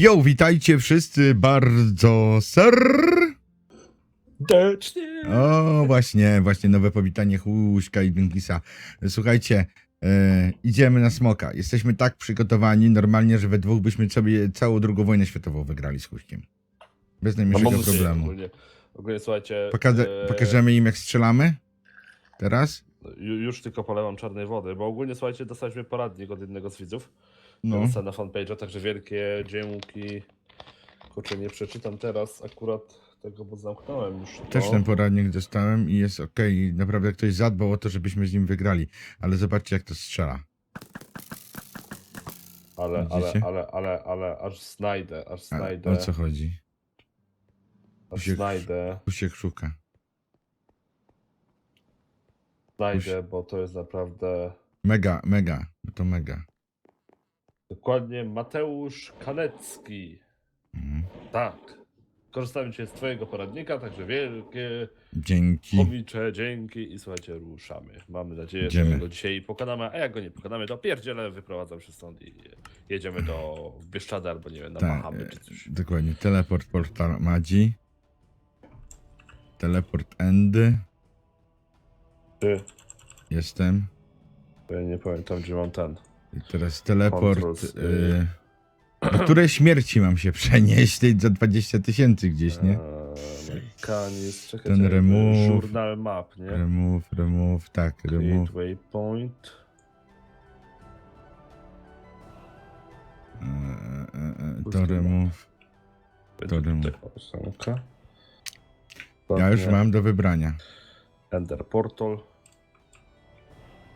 Yo, witajcie wszyscy bardzo Serdecznie. O, właśnie, właśnie nowe powitanie Huśka i Dunkisa. Słuchajcie, e, idziemy na smoka. Jesteśmy tak przygotowani normalnie, że we dwóch byśmy sobie całą drugą wojnę światową wygrali z Huśkiem. Bez najmniejszego mamy problemu. Ogólnie, ogólnie słuchajcie, Pokażę, e, pokażemy im jak strzelamy? Teraz? ju- już tylko polewam czarnej wody, bo ogólnie słuchajcie, dostaliśmy poradnik od jednego z widzów. No. Na fanpage'a, także wielkie dzięki. Kurczę, nie przeczytam teraz akurat tego, bo zamknąłem już to. Też ten poradnik dostałem i jest okej. Naprawdę ktoś zadbał o to, żebyśmy z nim wygrali. Ale zobaczcie jak to strzela. ale, ale, Widzicie? ale, ale, ale, aż znajdę, aż A, znajdę, o co chodzi? aż się- znajdę, Husiek szuka. znajdę, bo to jest naprawdę Mega, mega. To mega. Dokładnie Mateusz Kanecki. Mhm. Tak. Korzystamy dzisiaj z twojego poradnika, także wielkie Dzięki. Chomicze, dzięki i słuchajcie, ruszamy. Mamy nadzieję, Idziemy. że go dzisiaj pokonamy, a jak go nie pokonamy, to pierdziele wyprowadzam się stąd i jedziemy do Bieszczady albo nie wiem, na Bahamy e, czy coś. dokładnie. Teleport portal Madzi. Teleport Endy. Ty, Jestem. ja nie pamiętam, gdzie mam ten. I teraz teleport. Controls, Y... Do której śmierci mam się przenieść? Tej za 20 tysięcy gdzieś, nie? Eee, Mechanizm, czekaj, Ten czekaj, remove. Journal map, nie? Remove, remove, tak, remove. Create waypoint. E, e, e, to remove. Będzie remove. Ja już mam do wybrania. Ender Portal.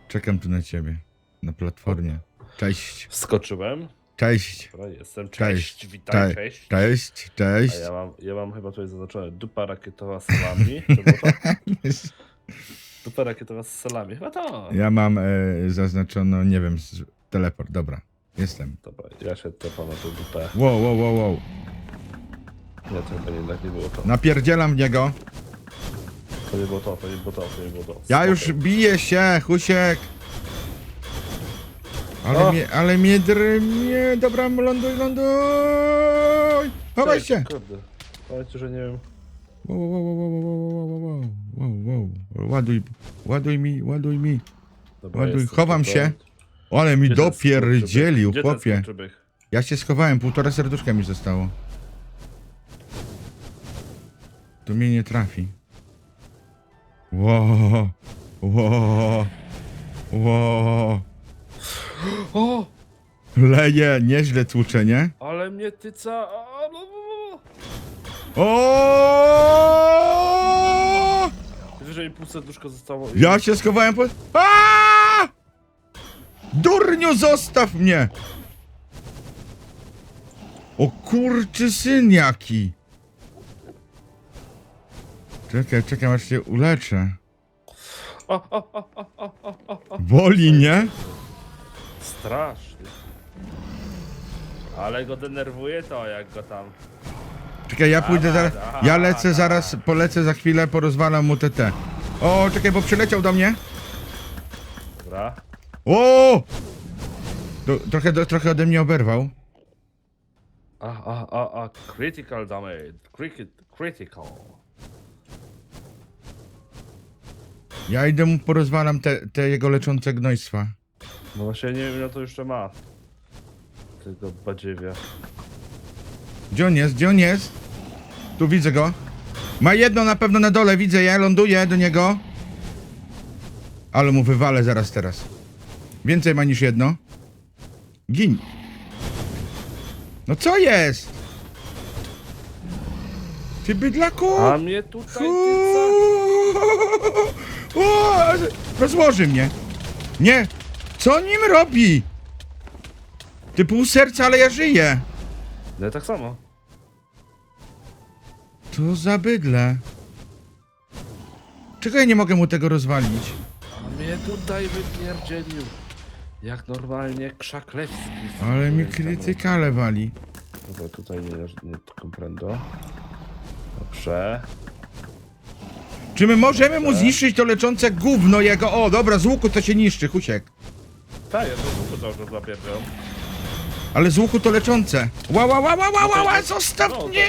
Czekam tu na ciebie. Na platformie. Cześć. Wskoczyłem. Cześć. Dobra, jestem. Cześć. Cześć, witaj, Cześć. cześć. Cześć. Cześć. A ja mam, ja mam chyba tutaj zaznaczone dupa rakietowa z salami. To było to? Dupa rakietowa z salami. Chyba to. Ja mam e, zaznaczono, nie wiem, z, teleport. Dobra. Jestem. Dobra, ja się tepam na tę dupę. Wow, wow, wow, wow. Nie, to chyba jednak nie było to. Napierdzielam w niego. To nie było to, to nie było to, to nie było to. Ja Spoko. już biję się, Husiek. Ale O! mnie, ale mnie drmie. Dobra, ląduj, ląduj. Chowaj Cześć, się. Kurde. Powiedzcie, że nie wiem. Wow, wow, wow, wow, wow, wow, wow, wow, wow. Ładuj, ładuj mi, ładuj mi. Dobra, Ładuj, jestem chowam się. Ale mi Gdzie ten dopierdzielił, skurczybyk? Gdzie ten chłopie. Ja się schowałem, półtora serduszka mi zostało. Tu mnie nie trafi. Ło, ło, ło. O! Leje, nieźle tłucze, nie? Ale mnie tyca. A, no, no, O! no. Wyżej pół serduszka zostało. i- Ja się schowałem po... A! Durniu, zostaw mnie! O kurczy syn jaki! Czekaj, czekaj, aż się uleczę. Boli, nie? Strasznie. Ale go denerwuje to, jak go tam. Czekaj, ja pójdę zaraz... Ja lecę zaraz, polecę za chwilę, porozwalam mu TT. O, czekaj, bo przyleciał do mnie. Dobra. O! Do, trochę, do, trochę ode mnie oberwał. A, a, a, a, critical damage. Cricket, critical. Ja idę mu porozwalam te, te jego leczące gnojstwa. No właśnie nie wiem, ile to jeszcze ma. Tego badziewia. Gdzie on jest? Gdzie on jest? Tu widzę go. Ma jedno na pewno na dole, widzę je, ląduję do niego. Ale mu wywalę zaraz teraz. Więcej ma niż jedno. Gin. No co jest? Ty bydlaku! A mnie tutaj rozłoży mnie. Nie. Co nim robi? Ty pół serca, ale ja żyję. No tak samo. To za bydle. Czego ja nie mogę mu tego rozwalić? A mnie tutaj wypierdzielił. Jak normalnie krzaklewski. Ale mi krytykale wali. Dobra, tutaj nie, nie comprendo. Dobrze. Czy my możemy mu zniszczyć to leczące gówno jego? O, dobra, z łuku to się niszczy, Husiek. Ja to to cały czas zapierdział. Ale z łuku to leczące. Ła, ła, ła, ła, ła, ła, ła, No zostaw to- mnie!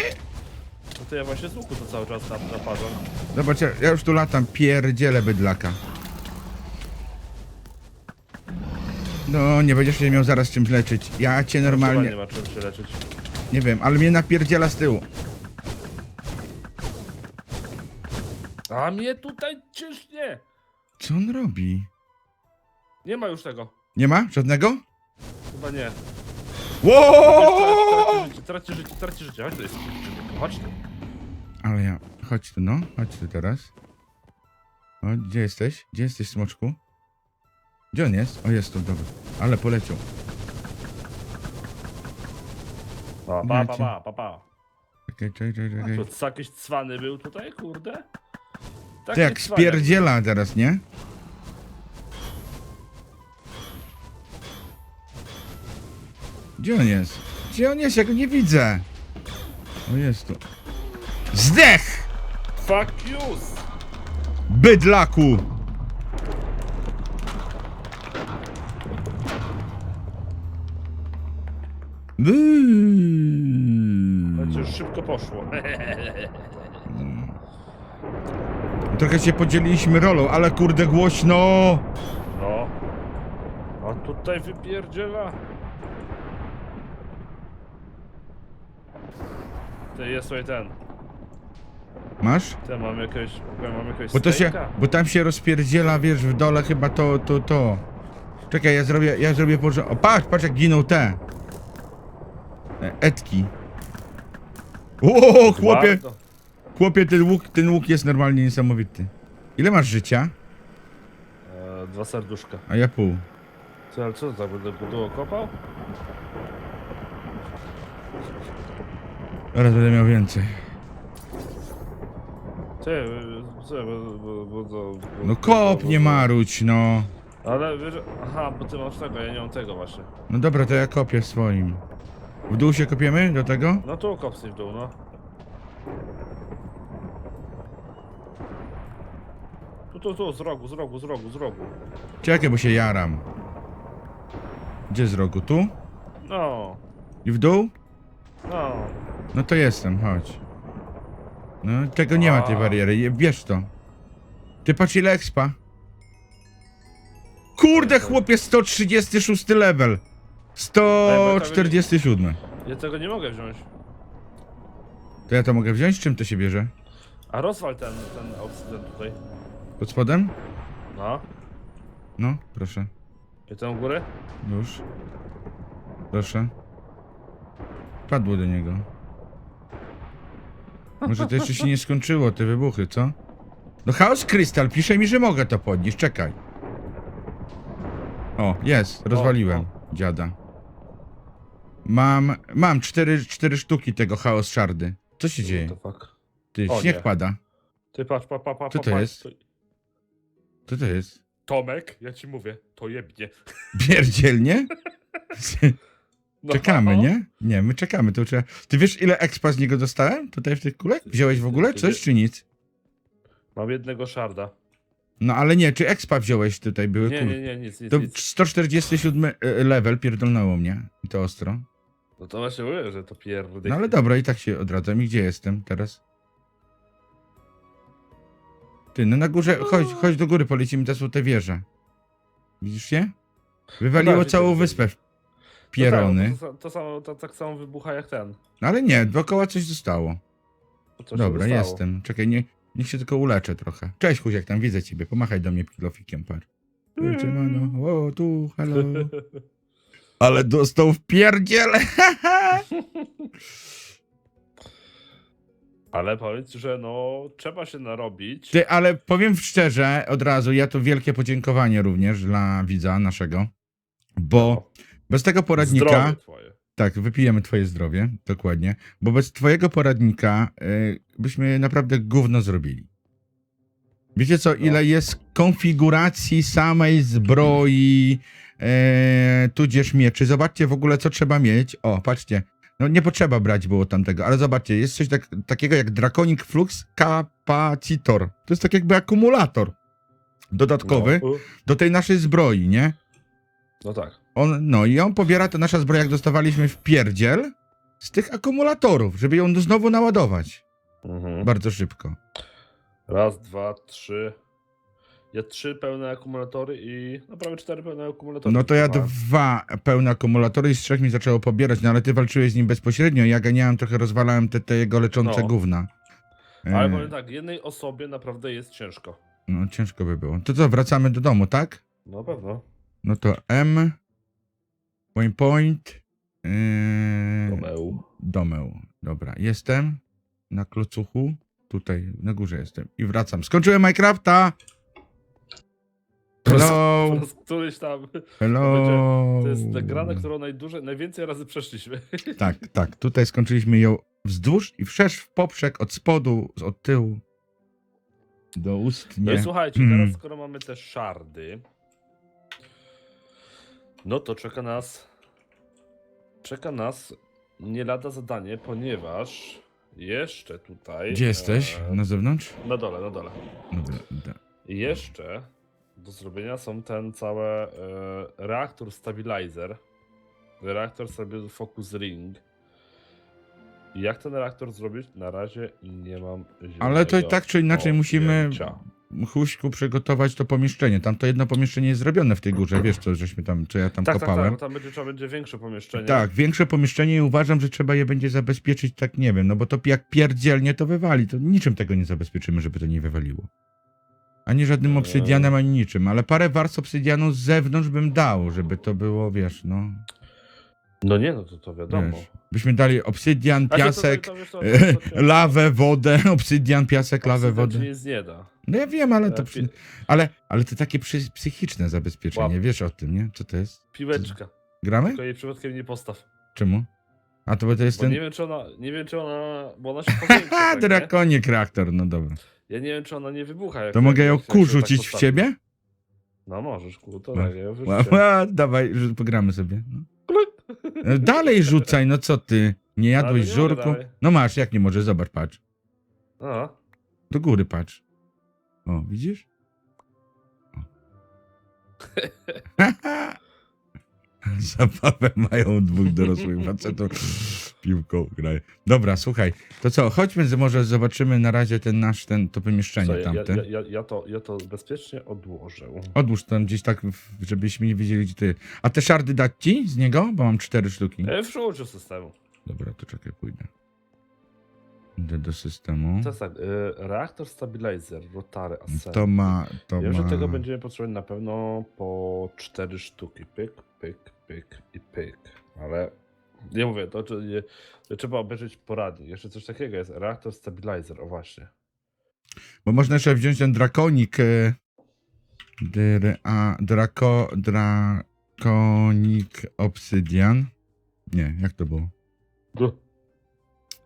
No to ja właśnie z łuku to cały czas tam naparzam. Zobacz, ja, ja już tu latam, pierdzielę bydlaka. No, nie będziesz się miał zaraz czymś leczyć. Ja cię Chyba normalnie, nie ma czym się leczyć. nie wiem, ale mnie napierdziela z tyłu. A mnie tutaj ciśnie! Co on robi? Nie ma już tego. Nie ma? Żadnego? Chyba nie. Traci życie, traci życie. Chodź tu jest. Chodź tu. Ale ja, chodź tu no, chodź tu teraz. O, gdzie jesteś? Gdzie jesteś, smoczku? Gdzie on jest? O, jest tu, dobra. Ale poleciał. Pa, pa, pa, pa, pa, pa. Czekaj, czekaj, czekaj, czekaj. To co, jakiś cwany był tutaj, kurde? To Taki jak cwaniak. spierdziela teraz, nie? Gdzie on jest? Gdzie on jest? Ja go nie widzę. O, jest tu. Zdech! Fuck you! Bydlaku! Byy. To już szybko poszło. Trochę się podzieliliśmy rolą, ale kurde głośno! No. A tutaj wypierdziela. Ty jest tutaj ten. Masz? Ty mam jakiegoś. Mam jakiegoś Bo to się, bo tam się rozpierdziela, wiesz, w dole chyba to, to, to. Czekaj, ja zrobię, ja zrobię porządek. O, patrz, patrz jak giną te. E, Etki. O, chłopie, Warto. chłopie, ten łuk, ten łuk jest normalnie niesamowity. Ile masz życia? E, dwa serduszka. A ja pół. Co, ale co tak będę kopał? Teraz będę miał więcej. Ty, y, co, bo, bo, bo, bo, No kop, nie maruć, no. Ale wiesz, aha, bo ty masz tego, ja nie mam tego właśnie. No dobra, to ja kopię swoim. W dół się kopiemy do tego? No tu kopnij w dół, no. Tu, tu, tu, z rogu, z rogu, z rogu, z rogu. Czekaj, bo się jaram. Gdzie z rogu? Tu? No, I w dół? No. No to jestem, chodź. No, tego nie ma tej A. bariery, je- bierz to. Ty patrz ile expa. Kurde, chłopie, 136 level. 147. Ja tego nie mogę wziąć. To ja to mogę wziąć? Czym to się bierze? A rozwal ten, ten obsydian tutaj. Pod spodem? No. No, proszę. I ten u góry? Już. Proszę. Padło do niego. Może to jeszcze się nie skończyło, te wybuchy, co? No Chaos Crystal pisze mi, że mogę to podnieść, czekaj. O, jest, rozwaliłem dziada. Mam, mam cztery, cztery sztuki tego Chaos Shardy. Co się dzieje? What the fuck? Ty, O śnieg nie. pada. Ty patrz, pa, pa, pa, Co pa, to patrz. jest? Co to jest? Tomek, ja ci mówię, to jebnie. Pierdzielnie? No, Czekamy, nie? Nie, my czekamy, to trzeba... Ty wiesz, ile expa z niego dostałem? Tutaj w tych kulek? Wziąłeś w ogóle coś, czy nic? Mam jednego sharda. No ale nie, czy expa wziąłeś tutaj, były Nie, nie, nie, nic, nic, To nic. 147 e, level pierdolnęło mnie. I to ostro. No to właśnie mówię, że to pierdy. No ale dobra, i tak się odradzam. I gdzie jestem teraz? Ty, no na górze, chodź, chodź do góry, polecimy, to są te wieże. Widzisz je? Wywaliło No całą widzę, wyspę. widzę. Pierony. No tak, to, to, samo, to tak samo wybucha jak ten. No ale nie, dookoła coś zostało. Się Dobra, dostało. jestem. Czekaj, nie, niech się tylko uleczę trochę. Cześć, Kuziek, tam widzę ciebie. Pomachaj do mnie kilofikiem, par. Mano. O, tu, hello. Ale dostał w pierdziele. Ale powiedz, że no trzeba się narobić. Ty, ale powiem szczerze, od razu, ja to wielkie podziękowanie również dla widza naszego, bo bez tego poradnika, tak, wypijemy twoje zdrowie, dokładnie, bo bez twojego poradnika y, byśmy naprawdę gówno zrobili. Wiecie co, No. ile jest konfiguracji samej zbroi, e, tudzież mieczy. Zobaczcie w ogóle, co trzeba mieć. O, patrzcie. No nie potrzeba brać było tamtego, ale zobaczcie, jest coś tak, takiego jak Draconic Flux Capacitor. To jest tak jakby akumulator dodatkowy No, do tej naszej zbroi, nie? no tak. On, no i on pobiera to nasza zbroja, jak dostawaliśmy w pierdziel z tych akumulatorów, żeby ją znowu naładować. Mhm. Bardzo szybko. Raz, dwa, trzy. Ja trzy pełne akumulatory i no prawie cztery pełne akumulatory. No to ja mam. dwa pełne akumulatory i z trzech mi zaczęło pobierać, no ale ty walczyłeś z nim bezpośrednio, ja ganiałem, trochę rozwalałem te, te jego leczące No. gówna. Ale E, powiem tak, jednej osobie naprawdę jest ciężko. No ciężko by było. To co, wracamy do domu, tak? No pewno. No to M, waypoint, yy, Romeu. domeł. Dobra, jestem na klocuchu, tutaj na górze jestem i wracam. Skończyłem Minecrafta! Hello, Po raz któryś tam. hello. To jest ta gra, na którą najdłużej, najwięcej razy przeszliśmy. Tak, tak, tutaj skończyliśmy ją wzdłuż i wszerz w poprzek od spodu, od tyłu do ust, No i nie. słuchajcie, Hmm. teraz skoro mamy te szardy, no to czeka nas. Czeka nas nie lada zadanie, ponieważ jeszcze tutaj. Gdzie jesteś? e, Na zewnątrz? na dole, na dole. Dobra, da. Jeszcze do zrobienia są ten cały e, reaktor stabilizer. Reaktor stabilizer focus ring. Jak ten reaktor zrobić? Na razie nie mam Ale to i zielonego tak czy inaczej musimy pojęcia. Huśku przygotować to pomieszczenie. Tam to jedno pomieszczenie jest zrobione w tej górze, wiesz co, żeśmy tam, co ja tam Tak, tak, tak, kopałem. bo tam będzie, trzeba będzie większe pomieszczenie. Tak, większe pomieszczenie i uważam, że trzeba je będzie zabezpieczyć, tak nie wiem, no bo to jak pierdzielnie to wywali, to niczym tego nie zabezpieczymy, żeby to nie wywaliło. Ani żadnym Eee. obsydianem, ani niczym, ale parę warstw obsydianu z zewnątrz bym dał, żeby to było, wiesz, no, No nie, no to, to wiadomo. wiesz. Byśmy dali obsydian, to- to- piasek, to- wiesz co, to- to- lawę, wodę, obsydian, piasek, lawę, Obsydian wodę. ci nic nie da. No ja wiem, ale to, przy... ale, ale to takie przy... psychiczne zabezpieczenie, Łap. wiesz o tym, nie? Co to jest? Piłeczka. Gramy? Tylko jej przypadkiem nie postaw. Czemu? A to bo to jest Bo ten... nie wiem, czy ona, nie wiem, czy ona, bo ona się powiększa, Ha, tak, nie? drakonik reaktor, no dobra. Ja nie wiem, czy ona nie wybucha. Jak To mogę ją jak się ku tak rzucić w postawi. ciebie? No możesz, ku, to No. tak, ja ła, dawaj, rzu- pogramy sobie. No. E, Dalej rzucaj, no co ty? Nie Ale jadłeś nie mogę żurku? dalej. No masz, jak nie możesz, zobacz, patrz. A, Do góry patrz. O, widzisz? O. Zabawę mają dwóch dorosłych facetów. Piłką grają. Dobra, słuchaj, to co, chodźmy, z- może zobaczymy na razie ten nasz, ten, to pomieszczenie ja, tamte. ja, ja, ja, to, ja to bezpiecznie odłożę. Odłóż tam gdzieś tak, w- żebyśmy nie wiedzieli, gdzie ty. A te szardy dać ci z niego? Bo mam cztery sztuki. E, wrzuć do systemu. Dobra, to czekaj, pójdę. Idę do systemu. To jest tak, e, reaktor stabilizer, rotary, ascent. To ma, to Wiem, ma... że tego będziemy potrzebować na pewno po cztery sztuki. Pyk, pyk, pyk i pyk. Ale nie mówię, to, czy- nie, to trzeba obejrzeć poradnik. Jeszcze coś takiego jest. Reaktor stabilizer, o właśnie. Bo można jeszcze wziąć ten drakonik. e, Dr, a, drako, drakonik obsydian. Nie, jak to było?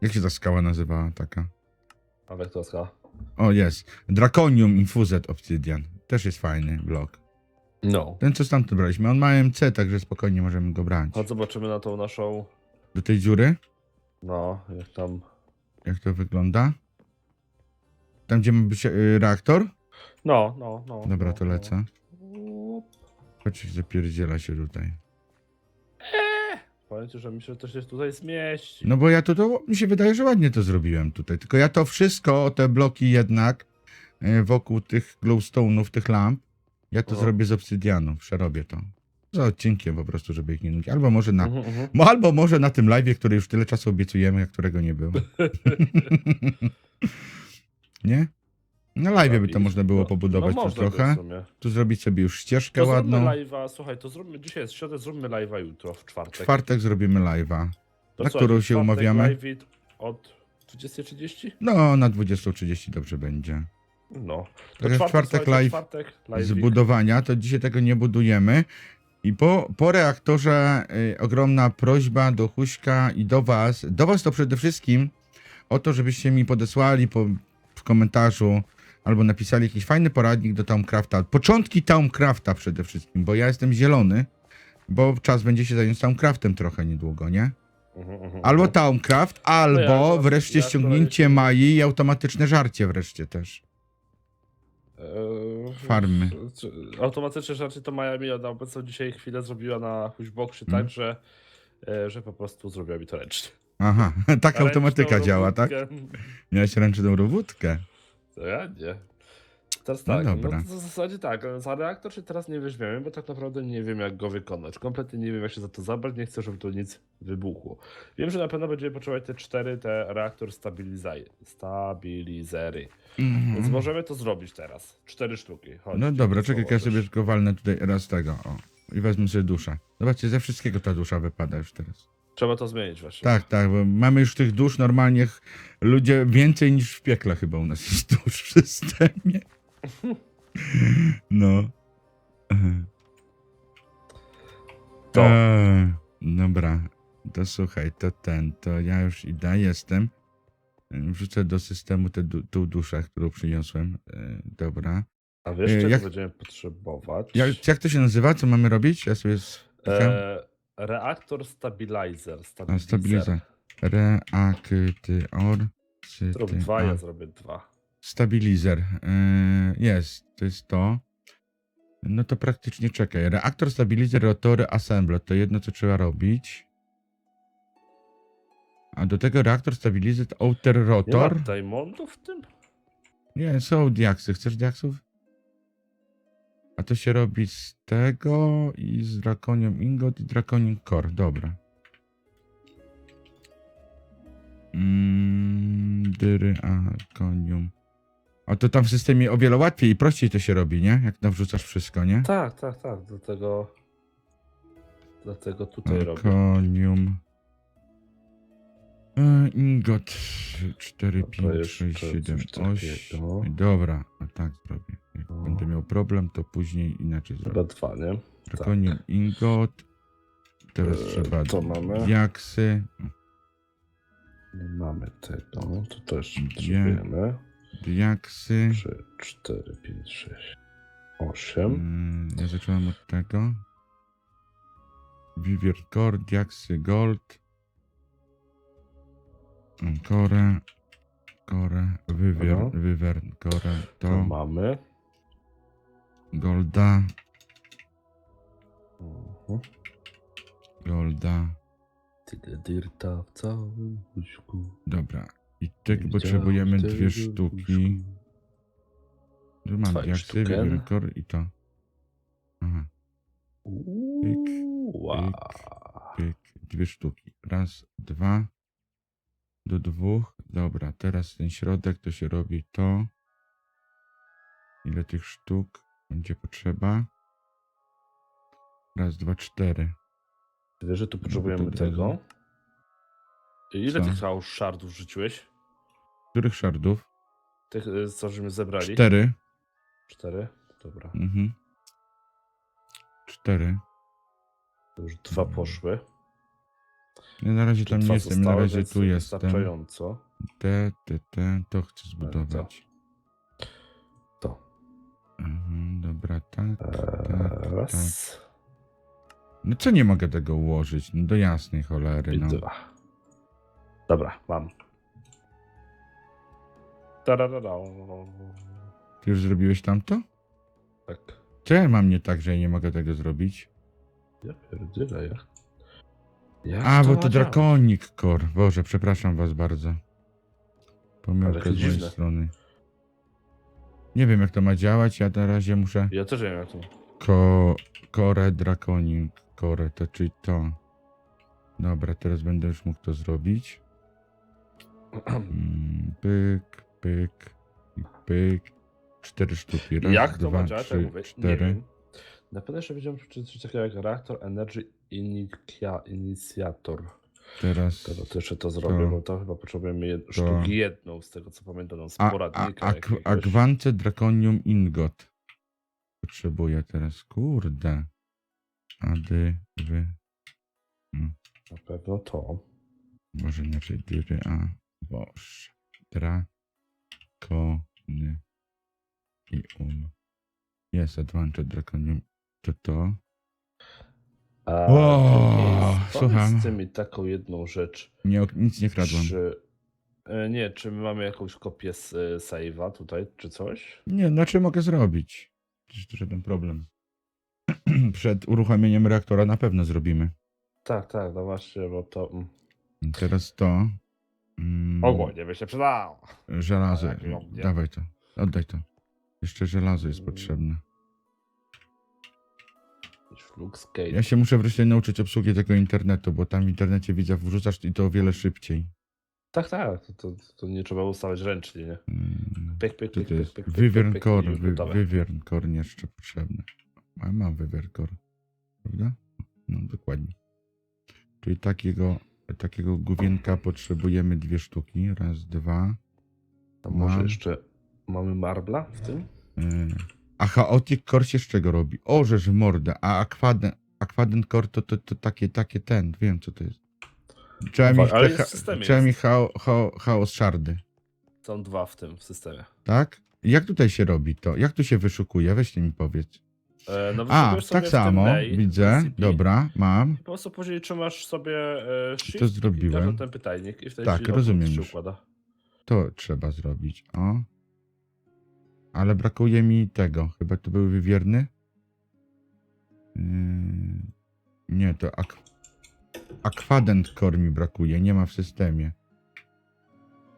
Jak się ta skała nazywała taka? Ale kto ska? O, jest. Draconium Infused Obsidian. Też jest fajny blok. No. Ten, co stamtąd braliśmy. On ma MC, także spokojnie możemy go brać. A zobaczymy na tą naszą. Do tej dziury? No, jak tam. Jak to wygląda? Tam, gdzie ma być e, reaktor? No, no, no. Dobra, no, to lecę. No. Chodź, zapierdziela się tutaj. Powiem ci, że myślę, że to się tutaj zmieści. No bo ja to, to mi się wydaje, że ładnie to zrobiłem tutaj. Tylko ja to wszystko, te bloki jednak e, wokół tych glowstone'ów, tych lamp, ja to No. zrobię z obsydianu, przerobię to. Za odcinkiem po prostu, żeby ich nie nudzić. Albo może na, Mhm, mhm. mo- albo może na tym live'ie, który już tyle czasu obiecujemy, a którego nie było. nie? Na live'ie by to można było No, pobudować no tu można by trochę. w sumie. Tu zrobić sobie już ścieżkę To ładną. zróbmy live'a, słuchaj, to zróbmy, dzisiaj jest środa, zróbmy live'a jutro, w W czwartek. czwartek zrobimy live'a. To na którą w się czwartek umawiamy? Live od 20.30? No, na 20.30 dobrze będzie. No. To w czwartek live czwartek live z budowania, to dzisiaj tego nie budujemy. I po, po reaktorze y, ogromna prośba do Huśka i do was, do was to przede wszystkim o to, żebyście mi podesłali po, w komentarzu albo napisali jakiś fajny poradnik do Tomcrafta. Początki Tomcrafta przede wszystkim, bo ja jestem zielony, bo czas będzie się zająć Tomcraftem trochę niedługo, nie? Mhm, mhm, Albo mhm. Tomcraft, albo akurat- wreszcie ja akurat ściągnięcie Mai i automatyczne żarcie wreszcie też. Eee, Farmy. czy- Automatycznie raczej to Maja mi na obecną dzisiaj chwilę zrobiła na Hushboxie Mhm. tak, że, e, że po prostu zrobiła mi to ręcznie. Aha, tak automatyka działa, tak? Miałeś ręczną robótkę. To ja nie. Teraz No tak, no, dobra. to w zasadzie tak, za reaktor się teraz nie weźmiemy, bo tak naprawdę nie wiem jak go wykonać. Kompletnie nie wiem jak się za to zabrać, nie chcę, żeby tu nic wybuchło. Wiem, że na pewno będziemy potrzebować te cztery, te reaktor stabilizaj, stabilizery. Mhm. Więc możemy to zrobić teraz. Cztery sztuki. Chodź, No dobra, czekaj, ja sobie tylko walnę tutaj raz tego, o. I wezmę sobie duszę. Zobaczcie, ze wszystkiego ta dusza wypada już teraz. Trzeba to zmienić właśnie. Tak, tak, bo mamy już tych dusz normalnie, ch- ludzie więcej niż w piekle chyba u nas jest dusz w systemie. No. To. Eee, dobra, to słuchaj, to ten, to ja już idę, jestem. Wrzucę do systemu tę du- tą duszę, którą przyniosłem. Eee, dobra. A wiesz, E, czego jak- będziemy potrzebować? Jak, jak to się nazywa? Co mamy robić? Ja sobie. E, reaktor stabilizer. A, Stabilizer. Reaktyor. Zrób dwa, ja zrobię dwa. Stabilizer. Yy, jest, to jest to. No to praktycznie czekaj. Reaktor, stabilizer, rotory, assembler. To jedno, co trzeba robić. A do tego reaktor, stabilizer, outer Nie ma rotor. diamondów w tym? Nie, są diaksy. Chcesz diaksów? A to się robi z tego i z Draconium Ingot i Draconium Core. Dobra. Mm, dyry, Draconium. A to tam w systemie o wiele łatwiej i prościej to się robi, nie? Jak nawrzucasz wszystko, nie? Tak, tak, tak. Dlatego. Dlatego tutaj robię. Draconium. E, Ingot 4, Dobra, 5, jeszcze 6, 7, coś 8. takiego. Dobra, a tak zrobię. Jak O. będę miał problem, to później inaczej Chyba zrobię. dwa, nie? Draconium Ingot. Teraz E, trzeba to mamy. diaksy. Nie mamy tego. To też potrzebujemy. Diaksy. 3, 4, 5, 6, 8. Mm, Ja zacząłem od tego. Vivier Core, Diaksy Gold. Mm, Core. Core. Vivier, Dobra. Wyvern Core. To To. mamy. Golda. Golda. Tyle dirta w całym buźku. Dobra. I tego Widziałem potrzebujemy dwie sztuki. Że mam sztuken. Vivier Core i to. Aha. Pyk, dwie sztuki. Raz, dwa. Do dwóch. Dobra, teraz ten środek to się robi to. Ile tych sztuk będzie potrzeba? Raz, dwa, cztery. Wiesz, że tu potrzebujemy No to tego. Ile Co? tych szardów rzuciłeś? Których szardów? Tych, y, co żeśmy zebrali? Cztery. Cztery? Dobra. Mhm. Cztery. To już dwa poszły. Ja na razie tam nie dwa jestem, na zostały, razie więc tu jestem. Wystarczająco. Te, te, te, to chcę zbudować. To. Mhm, dobra, tak, tak, tak. Raz. No co nie mogę tego ułożyć? No do jasnej cholery, I no. dwa. Dobra, mam. Tararara. Ty już zrobiłeś tamto? Tak. Co ja mam nie tak, że ja nie mogę tego zrobić? Ja pierdzielę, jak... jak A, bo to drakonik core. Boże, przepraszam was bardzo. Pomyłka jakie z mojej dziwne. strony. Nie wiem jak to ma działać, ja na razie muszę... Ja też nie wiem, jak to... Ko... Core drakonik core, to czyli to. Dobra, teraz będę już mógł to zrobić. Mm, Pyk, pyk i pyk. Cztery sztuki. Raz, jak to dwa, trzy, Jak mówię, nie cztery. wiem. Na pewno jeszcze wiedziałem, czy coś takiego jak reaktor Energy Inicia, Initiator. Teraz... To jeszcze to zrobię, To- bo to chyba potrzebujemy jed... sztuki jedną, z tego co pamiętam, z A, a, poradnika a, jakiegoś. Agwance Draconium Ingot. Potrzebuję teraz. Kurde. Ady, wy. Na pewno to. Może inaczej dyry, a. Boż. Dra. Ko. Ny. I um. Jest Advance Draconium. To to. A O, powiedz- słucham. Ty mi taką jedną rzecz. Nie, nic nie kradłem. Czy E, Nie, czy my mamy jakąś kopię z e, save'a tutaj, czy coś? Nie, znaczy mogę zrobić. Przecież to żaden problem. Przed uruchomieniem reaktora na pewno zrobimy. Tak, tak, no właśnie, bo to... mm, Teraz to. Mm, Ogólnie by się przydało. Żelazo. Tak. Dawaj to. Oddaj to. Jeszcze żelazo jest Mm. potrzebne. Jakiś. Ja się muszę wreszcie nauczyć obsługi tego internetu, bo tam w internecie widzę wrzucasz i to o wiele szybciej. Tak, tak, to, to, to nie trzeba ustawiać ręcznie, nie? Mm, Pyk, pyk, Co pyk, to pyk, jest? pyk, pyk, Wywiern pyk, core. i już Wy, gotowe. wywiern core jeszcze potrzebny. A mam wywiern core. Prawda? No dokładnie. Czyli takiego, takiego główienka potrzebujemy dwie sztuki. Raz, dwa. A może mam. jeszcze mamy marbla w tym? Yy. A chaotic core się z czego robi? O, żeż w mordę. A aquaden, aquaden core to, to, to takie, takie ten. Wiem co to jest. Trzeba mieć, ale te, jest cha- w systemie, trzeba jest. mieć chao, chao, chaos shardy. Są dwa w tym w systemie. Tak? Jak tutaj się robi to? Jak tu się wyszukuje? Weźcie mi powiedz. E, no A, sobie tak w tym samo, mail, widzę. Dobra, mam. Po prostu później trzymasz sobie e, shift To i zrobiłem. na ten pytajnik i wtedy Tak, ci rozumiem się już. układa. To trzeba zrobić. O. Ale brakuje mi tego. Chyba to były wywierny? Yy, nie, to ak Aquadent Core mi brakuje. Nie ma w systemie.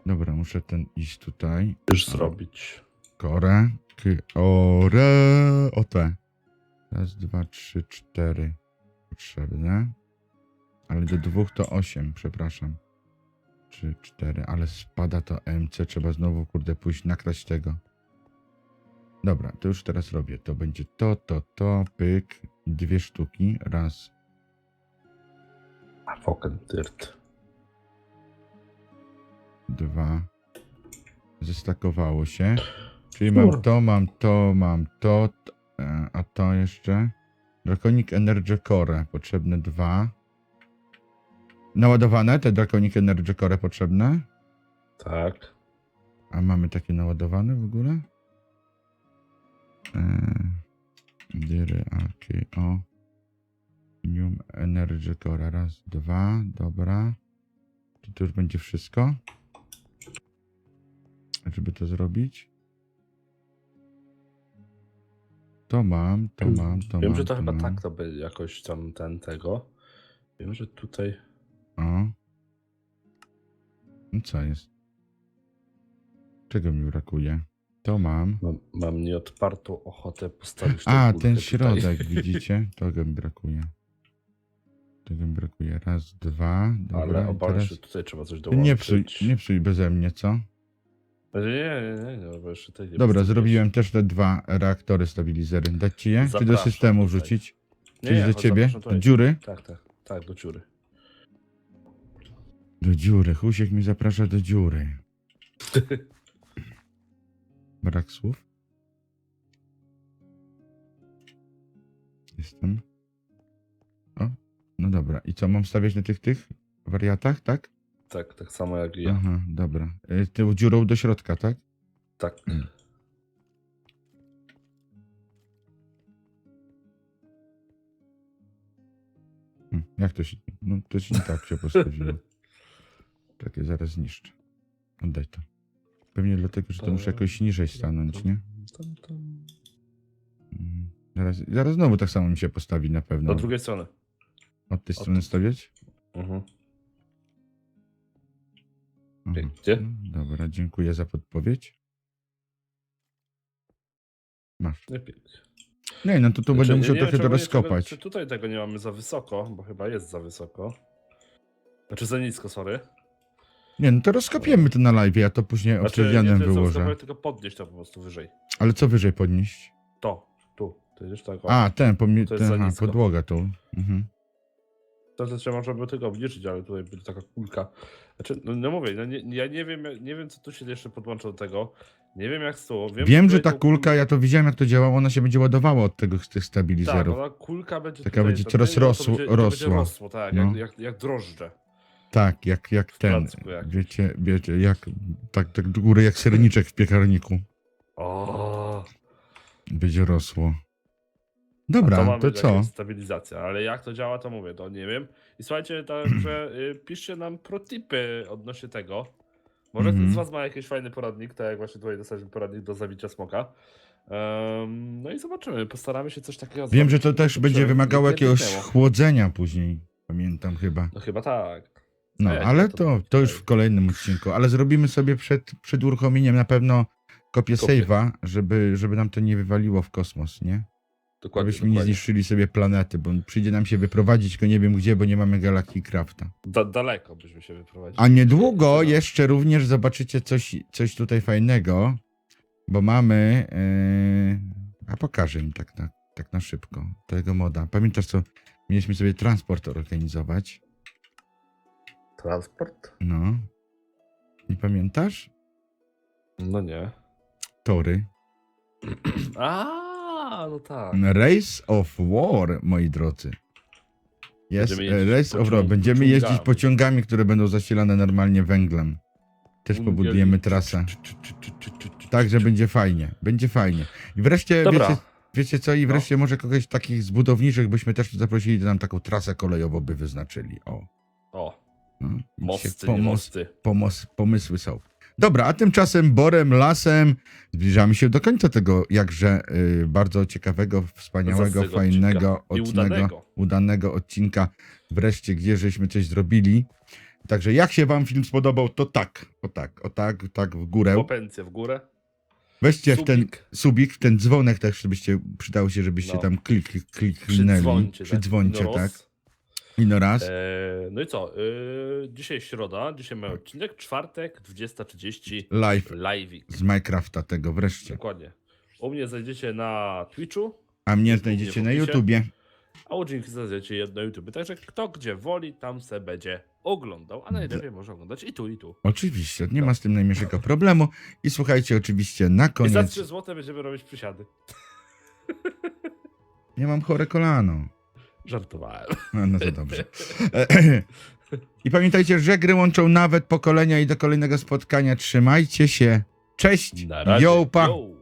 Dobra, muszę ten iść tutaj. Już zrobić. Kore. Ore. O te. Raz, dwa, trzy, cztery. Potrzebne. Ale do dwóch to osiem, przepraszam. Trzy, cztery, ale spada to MC. Trzeba znowu, kurde, pójść nakraść tego. Dobra, to już teraz robię. To będzie to, to, to, pyk. Dwie sztuki. Raz, A Foken Dirt. dwa. Zestakowało się. Czyli mam to, mam to, mam to, a to jeszcze. Draconic Energy Core potrzebne dwa. Naładowane te Draconic Energy Core potrzebne? Tak. A mamy takie naładowane w ogóle? Eee, Diry, AKO. New Energy Core. Raz, dwa, dobra. Czy to już będzie wszystko? Żeby to zrobić? To mam, to mam, to Wiem, mam. że to chyba mam. tak to by jakoś tam ten tego. Wiem, że tutaj. O. No co jest? Czego mi brakuje? To mam. Mam, mam nieodpartą ochotę postawić A, ten tutaj. środek, widzicie? Tego mi brakuje. Tego mi brakuje. Raz, dwa. Dobra, Ale obawiam teraz... się, tutaj trzeba coś dołączyć. Nie psuj, nie psuj beze mnie, co? Nie, nie, nie, nie, bo jeszcze tutaj nie Dobra, zrobiłem też te dwa reaktory stabilizery. Dać ci je? Czy do Zapraszam systemu tutaj. wrzucić? Nie, Czy nie, do chodź, ciebie? zapraszam Do tutaj. dziury? Tak, tak, tak, do dziury. Do dziury. Husiek mi zaprasza do dziury. Brak słów? Jestem. O, no dobra. I co, mam stawiać na tych, tych wariatach, tak? Tak, tak samo jak i ja. Aha, dobra. Y, Tą dziurą do środka, tak? Tak. Hm, jak to się... No to się nie tak się postawiło. Takie zaraz zniszczę. Oddaj to. Pewnie dlatego, że to muszę jakoś niżej stanąć, nie? Tam, tam. Mhm. Zaraz, zaraz znowu tak samo mi się postawi na pewno. Do drugiej strony. Od tej strony stawiać? Mhm. Pięknie. No, Dobra, dziękuję za podpowiedź. Masz. Nie no to tu Znaczy, będę musiał trochę to rozkopać. Czy tutaj tego nie mamy za wysoko, bo chyba jest za wysoko. Znaczy za nisko, sorry. Nie, no to rozkopiemy to na live, ja to później Znaczy, obsydianem wyłożę. tylko podnieść to po prostu wyżej. Ale co wyżej podnieść? To, tu. Ty widzisz tak? o. A, ten, pomie- To jest ten aha, podłoga tu. Mhm. To też trzeba żeby tego obniżyć, ale tutaj będzie taka kulka. Znaczy, no, no mówię, no nie, ja nie wiem, nie wiem, co tu się jeszcze podłącza do tego. Nie wiem, jak tą. Wiem, Wiem, że ta kulka, ja to widziałem jak to działało, ona się będzie ładowała od tego, z tych Tak, stabilizerów. ona kulka będzie. Taka tutaj, będzie to coraz to rosło- będzie, to będzie rosła. rosło, tak, No. jak, jak, jak drożdże. Tak, jak, jak ten, placku jakimś. wiecie, wiecie, jak, tak, tak do góry jak serniczek w piekarniku O, będzie rosło. A Dobra, to to, co? stabilizacja, ale jak to działa, to mówię, to nie wiem. I słuchajcie, także y, piszcie nam protipy odnośnie tego, Może Mhm. ktoś z was ma jakiś fajny poradnik, tak jak właśnie tutaj dostaliśmy poradnik do zabicia smoka. Em, no i zobaczymy, postaramy się coś takiego Wiem, że to też będzie wymagało nie jakiegoś chłodzenia później. Pamiętam chyba. No chyba tak. No, ale to to, to już w kolejnym odcinku. Ale zrobimy sobie przed, przed uruchomieniem na pewno kopię Kopię. save'a, żeby, żeby nam to nie wywaliło w kosmos, nie? Dokładnie, Abyśmy nie dokładnie. zniszczyli sobie planety, bo przyjdzie nam się wyprowadzić, tylko nie wiem gdzie, bo nie mamy Galactic Crafta. Da, daleko byśmy się wyprowadzili. A niedługo No. jeszcze również zobaczycie coś, coś tutaj fajnego, bo mamy. Yy, a pokażę im tak na, tak na szybko tego moda. Pamiętasz co? Mieliśmy sobie transport organizować. Transport? No. Nie pamiętasz? No nie. Tory. A, no tak. Race of War, moi drodzy. Jest Będziemy e, jeździć Race of pociąg- War. Będziemy jeździć pociągami. pociągami, które będą zasilane normalnie węglem. Też pobudujemy Ungieli- trasę. czy- czy- czy- czy- czy- czy- czy- Tak, że będzie fajnie. Będzie fajnie. I wreszcie, Dobra. wiecie, wiecie co? I No. wreszcie może kogoś takich z budowniczych byśmy też zaprosili, to nam taką trasę kolejową by wyznaczyli. O. O, No, mosty, nie mosty. pomos- pomysły są. Dobra, a tymczasem borem, lasem zbliżamy się do końca tego jakże y, bardzo ciekawego, wspaniałego, Zacnego fajnego, odcinka. I odcinego, udanego. udanego odcinka. Wreszcie, gdzie żeśmy coś zrobili. Także jak się wam film spodobał, to tak, o tak, o tak, tak w górę. Popencję w górę. Weźcie w ten Subik. subik, w ten dzwonek też, żebyście, przydało się, żebyście No. tam klik, kliknęli. Przydzwońcie. Przydzwońcie, No tak. Roz. Ino raz. E, no i co? E, dzisiaj środa, dzisiaj mamy odcinek, czwartek, 20.30, Live live. z Minecrafta tego wreszcie. Dokładnie. U mnie znajdziecie na Twitchu, A mnie znajdziecie na. YouTubie. a u Jinxy znajdziecie jedno YouTube. Także kto gdzie woli, tam se będzie oglądał, a najlepiej może oglądać i tu, i tu. Oczywiście, nie ma z tym najmniejszego problemu. I słuchajcie, oczywiście na I za koniec. 3 zł będziemy robić przysiady. Ja mam chore kolano. Żartowałem. No, no to dobrze. I pamiętajcie, że gry łączą nawet pokolenia i do kolejnego spotkania. Trzymajcie się. Cześć. Na razie. Yo, pa. Yo.